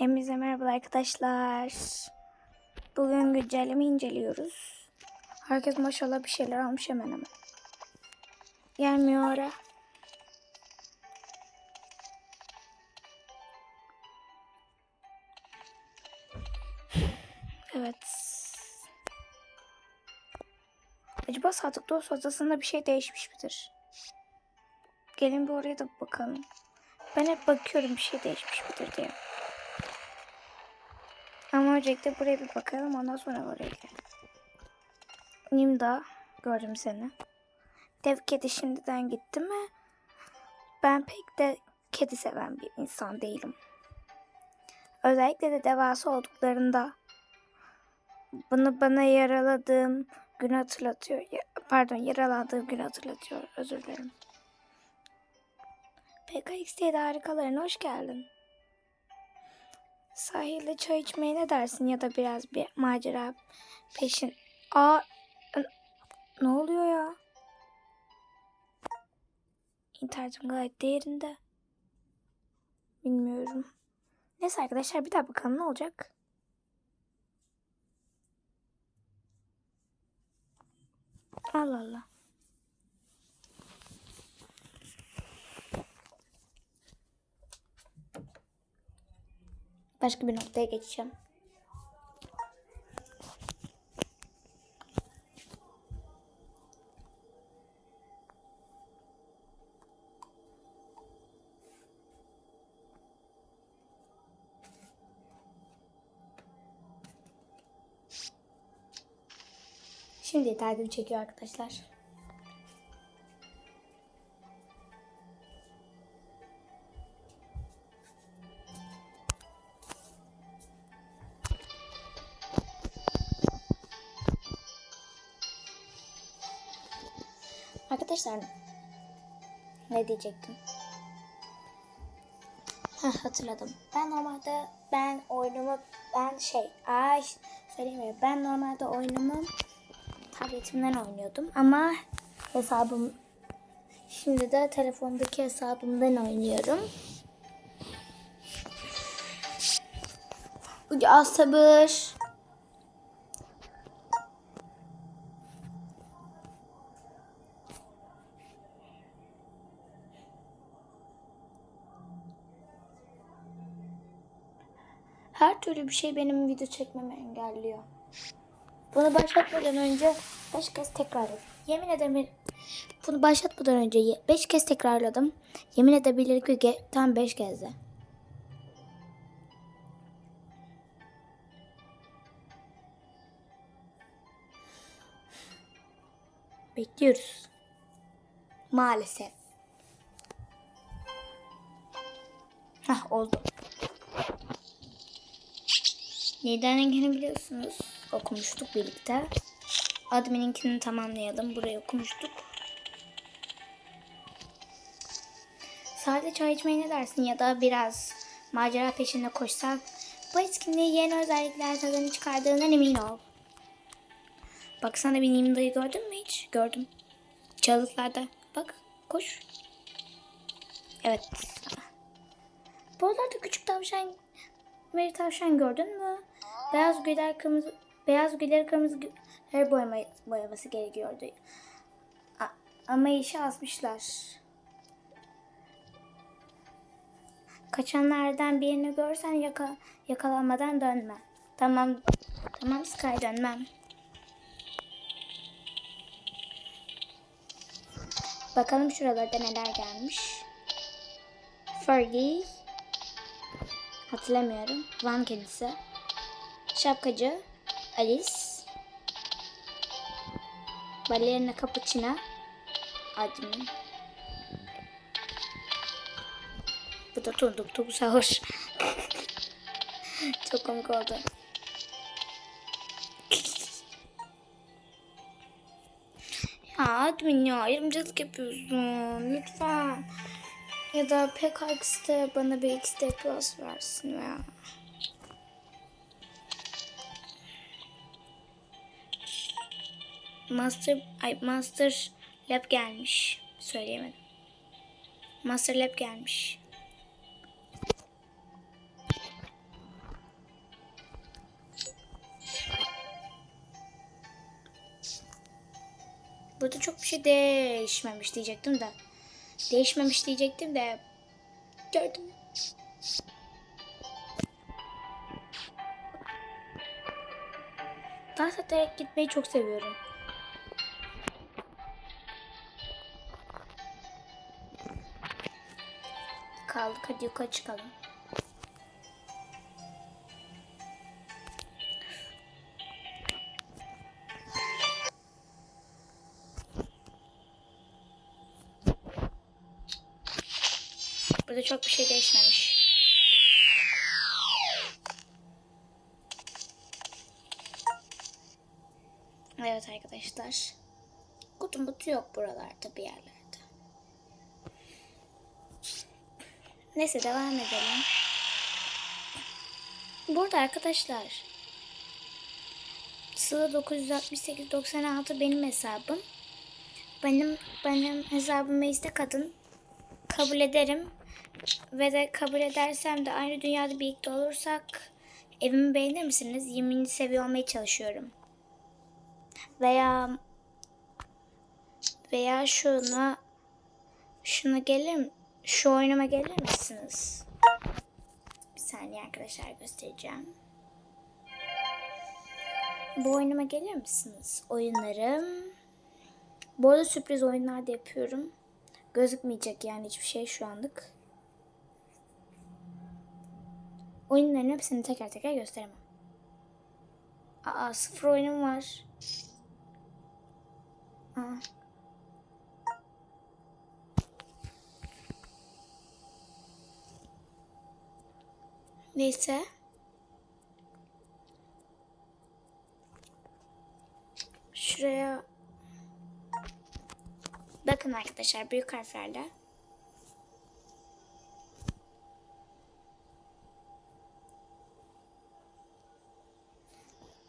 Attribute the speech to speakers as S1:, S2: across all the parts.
S1: Hepinize merhaba arkadaşlar. Bugün güncelleme inceliyoruz. Herkes maşallah bir şeyler almış hemen hemen. Gelmiyor ara. Evet. Acaba sadık dost odasında bir şey değişmiş midir? Gelin bir oraya da bakalım. Ben hep bakıyorum bir şey değişmiş midir diye. Ama öncelikle buraya bir bakalım ondan sonra oraya gidelim. Nimda gördüm seni. Dev kedi şimdiden gitti mi? Ben pek de kedi seven bir insan değilim. Özellikle de devasa olduklarında bunu bana yaraladığım gün hatırlatıyor. Pardon yaralandığım gün hatırlatıyor. Özür dilerim. PKX'de harikalarına hoş geldin. Sahilde çay içmeye ne dersin ya da biraz bir macera peşin. Aa ne oluyor ya? İnternetim gayet değerinde. Bilmiyorum. Neyse arkadaşlar bir daha bakalım ne olacak. Allah Allah. Başka bir noktaya geçeceğim. Şimdi yeterli çekiyor arkadaşlar. Arkadaşlar ne diyecektim? Heh, hatırladım. Ben normalde ben oyunumu ben şey ay söyleyemiyorum. Ben normalde oyunumu tabletimden oynuyordum ama hesabım şimdi de telefondaki hesabımdan oynuyorum. Az sabır. Her türlü bir şey benim video çekmemi engelliyor. Bunu başlatmadan önce 5 kez tekrarladım. Yemin ederim bunu başlatmadan önce 5 kez tekrarladım. Yemin edebilirim ki tam 5 kez de. Bekliyoruz. Maalesef. Hah oldu. Liderlinkini biliyorsunuz. Okumuştuk birlikte. Admin'inkini tamamlayalım. Burayı okumuştuk. Sade çay içmeye ne dersin ya da biraz macera peşinde koşsak? Bu etkinliği yeni özellikler tadını çıkardığından emin ol. Baksana bir Nimda'yı gördün mü hiç? Gördüm. Çalıklarda. Bak koş. Evet. Buralarda küçük tavşan bir tavşan gördün mü? Beyaz güller kırmızı beyaz güller kırmızı güller boyama, boyaması gerekiyordu. A- ama işi asmışlar. Kaçanlardan birini görsen yaka, yakalanmadan dönme. Tamam. Tamam Sky dönmem. Bakalım şuralarda neler gelmiş. Fergie. Hatırlamıyorum. Van kedisi. Şapkacı. Alice. Balerina Cappuccina. Admin. Bu da tunduk topu sahur. Çok komik oldu. Ya admin ya ayrımcılık yapıyorsun. Lütfen. Ya da PKX'de bana bir XD Plus versin ya. Master, ay, Master Lab gelmiş. Söyleyemedim. Master Lab gelmiş. Burada çok bir şey değişmemiş diyecektim de. Değişmemiş diyecektim de. Gördüm. Dans ederek gitmeyi çok seviyorum. Kaldık hadi yukarı çıkalım. Burada çok bir şey değişmemiş. Evet arkadaşlar. Kutu mutu yok buralarda bir yerlerde. Neyse devam edelim. Burada arkadaşlar. Sıla 968 96 benim hesabım. Benim benim hesabıma istek atın. Kabul ederim. Ve de kabul edersem de aynı dünyada birlikte olursak evimi beğenir misiniz? 20. seviye olmaya çalışıyorum. Veya veya şuna şuna gelir? Şu oyunuma gelir misiniz? Bir saniye arkadaşlar göstereceğim. Bu oyunuma gelir misiniz? Oyunlarım. Bu arada sürpriz oyunlar da yapıyorum. Gözükmeyecek yani hiçbir şey şu anlık. Oyunların hepsini teker teker gösteremem. Aa sıfır oyunum var. Aa. Neyse. Şuraya bakın arkadaşlar büyük harflerle.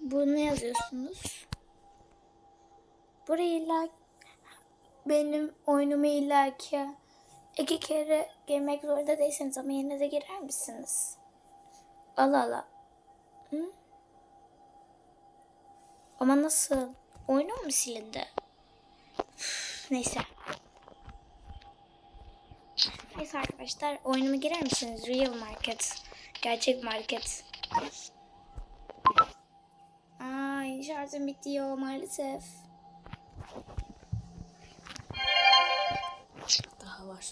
S1: Bunu yazıyorsunuz. Buraya illa benim oyunumu illaki iki kere girmek zorunda değilsiniz ama yine de girer misiniz? Allah Allah. Hı? Ama nasıl? Oyunum mu silindi? Üf, Neyse. Neyse arkadaşlar oyunuma girer misiniz? Real Market. Gerçek market. Ay şarjım bitiyor maalesef. Daha var.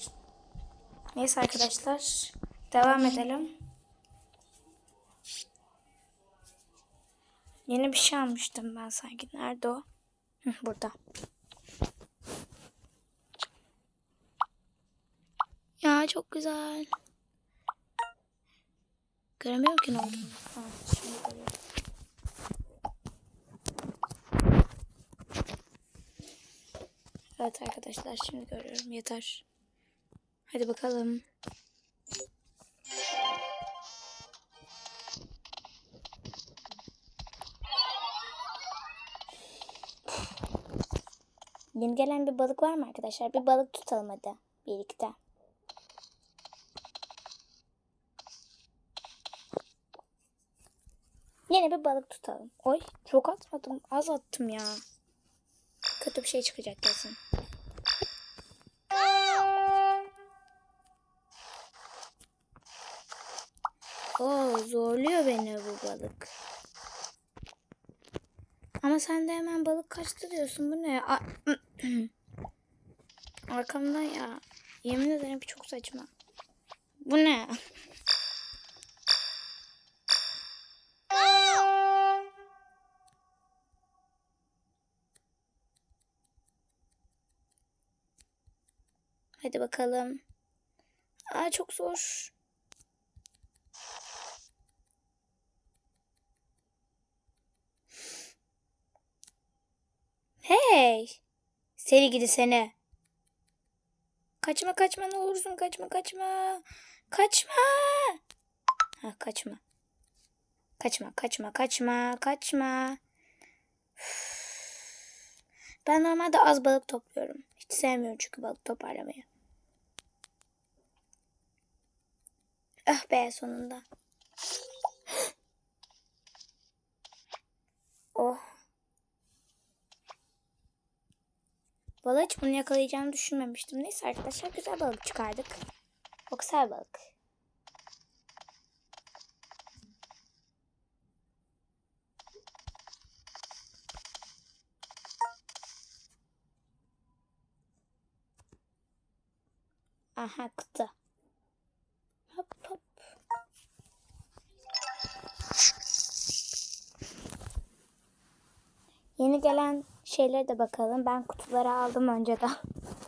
S1: Neyse arkadaşlar. Devam edelim. Yeni bir şey almıştım ben sanki. Nerede o? Hı, burada. Ya çok güzel. Göremiyorum ki ne görüyorum. Evet arkadaşlar şimdi görüyorum yeter. Hadi bakalım. Yeni gelen bir balık var mı arkadaşlar? Bir balık tutalım hadi birlikte. Yine bir balık tutalım. Oy çok atmadım. Az attım ya. Kötü bir şey çıkacak kesin. Oo zorluyor beni bu balık. Ama sen de hemen balık kaçtı diyorsun. Bu ne? A- Arkamdan ya. Yemin ederim çok saçma. Bu ne? Hadi bakalım. Aa çok zor. Hey! Seni gidi seni. Kaçma kaçma ne olursun kaçma kaçma. Kaçma. Ha kaçma. Kaçma kaçma kaçma kaçma. Ben normalde az balık topluyorum. Hiç sevmiyorum çünkü balık toparlamayı. Ah be sonunda. Oh. Vallahi bunu yakalayacağımı düşünmemiştim. Neyse arkadaşlar güzel balık çıkardık. Güzel balık. Aha kutu. Hop hop. Yeni gelen şeylere de bakalım. Ben kutuları aldım önceden.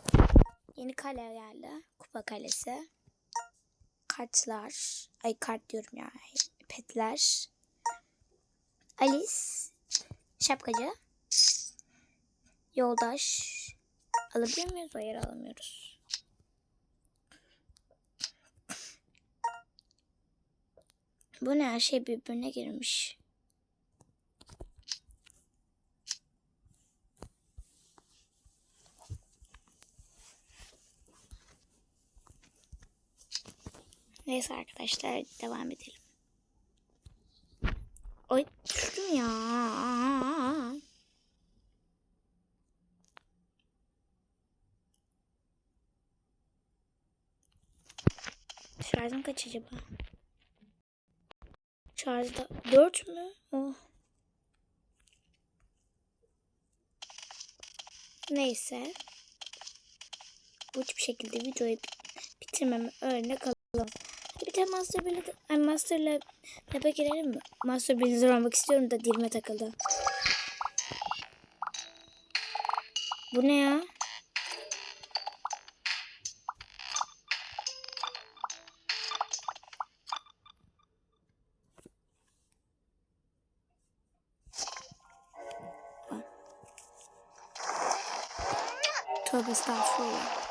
S1: Yeni kale geldi. Kupa kalesi. Kartlar. Ay kart diyorum ya. Petler. Alice. Şapkacı. Yoldaş. Alabiliyor muyuz? Hayır alamıyoruz. Bu ne? Her şey birbirine girmiş. Neyse arkadaşlar devam edelim. Oy düştüm ya. Şarjım kaç acaba? Şarjda 4 mü? Oh. Neyse. Bu hiçbir şekilde videoyu bitirmeme örnek alalım. Bir tane Master Bill'e ay Master'la Lab'e girelim mi? Master Bill'e olmak istiyorum da dilime takıldı. Bu ne ya? Tövbe estağfurullah.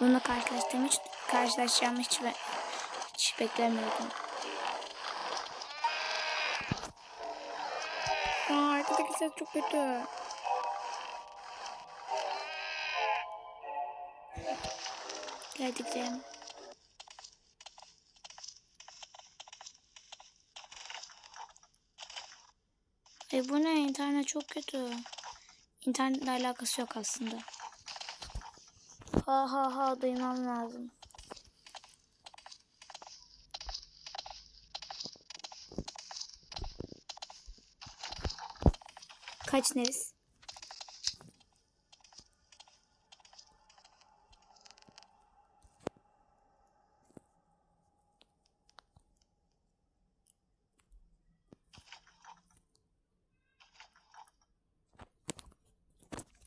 S1: Bununla karşılaştığım hiç karşılaşacağımı hiç, be, hiç beklemiyordum. Aa, arkadaki ses çok kötü. Hadi gidelim. E bu ne? İnternet çok kötü. İnternetle alakası yok aslında. Ha ha ha duymam lazım. Kaç neriz?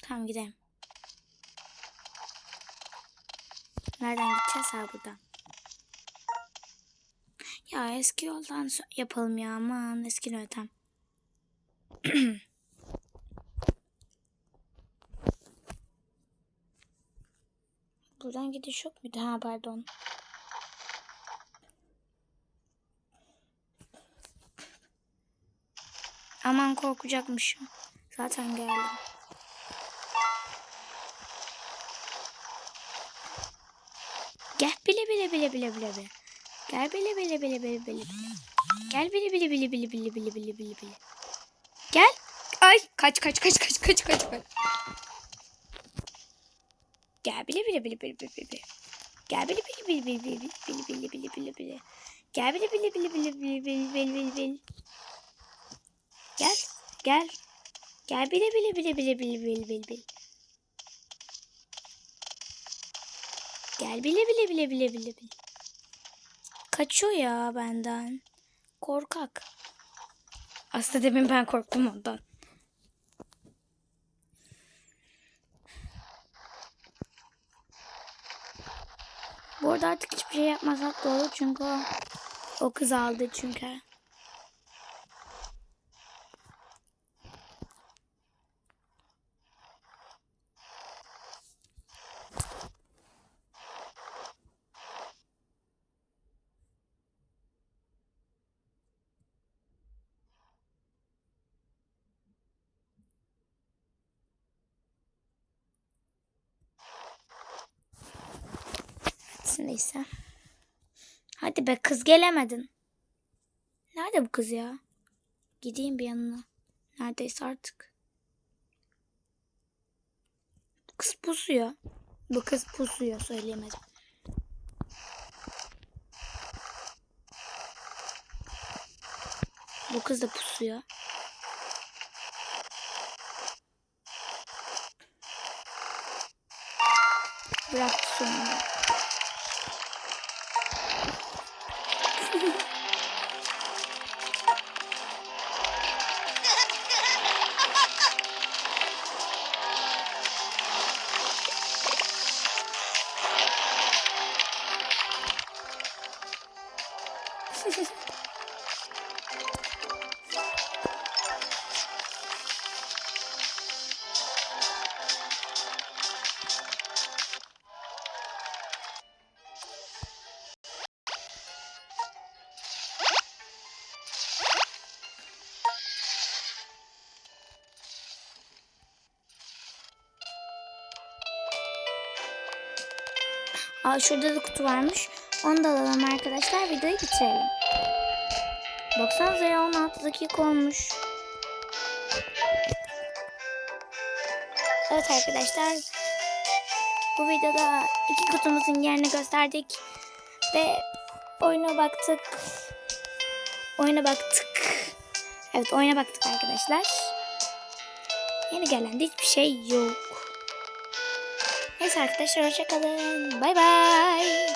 S1: Tamam gidelim. Nereden gideceğiz ha buradan? Ya eski yoldan yapalım ya aman eski yöntem. buradan gidiş yok muydu? Ha pardon. Aman korkacakmışım. Zaten geldim. Gel bile bile bile bile bile bile. Gel bile bile bile bile bile. Gel bile bile bile bile bile bile bile bile bile. Gel. Ay kaç kaç kaç kaç kaç kaç kaç. Gel bile bile bile bile bile bile. Gel bile bile bile bile bile bile bile bile bile bile. Gel bile bile bile bile bile bile bile bile bile. Gel gel. Gel bile bile bile bile bile bile bile bile. Gel bile bile bile bile bile bile. Kaçıyor ya benden. Korkak. Aslında demin ben korktum ondan. Bu arada artık hiçbir şey yapmasak da olur çünkü o, o kız aldı çünkü. Neyse. Hadi be kız gelemedin. Nerede bu kız ya? Gideyim bir yanına. Neredeyse artık. Kız pusuyor. Bu kız pusuyor söyleyemedim. Bu kız da pusuyor. Bıraktı sonunda. Aa, şurada da kutu varmış. Onu da alalım arkadaşlar. Videoyu bitirelim. Baksanıza ya 16 dakika olmuş. Evet arkadaşlar. Bu videoda iki kutumuzun yerini gösterdik. Ve oyuna baktık. Oyuna baktık. Evet oyuna baktık arkadaşlar. Yeni gelen de hiçbir şey yok. Neyse arkadaşlar hoşçakalın. Bay bay.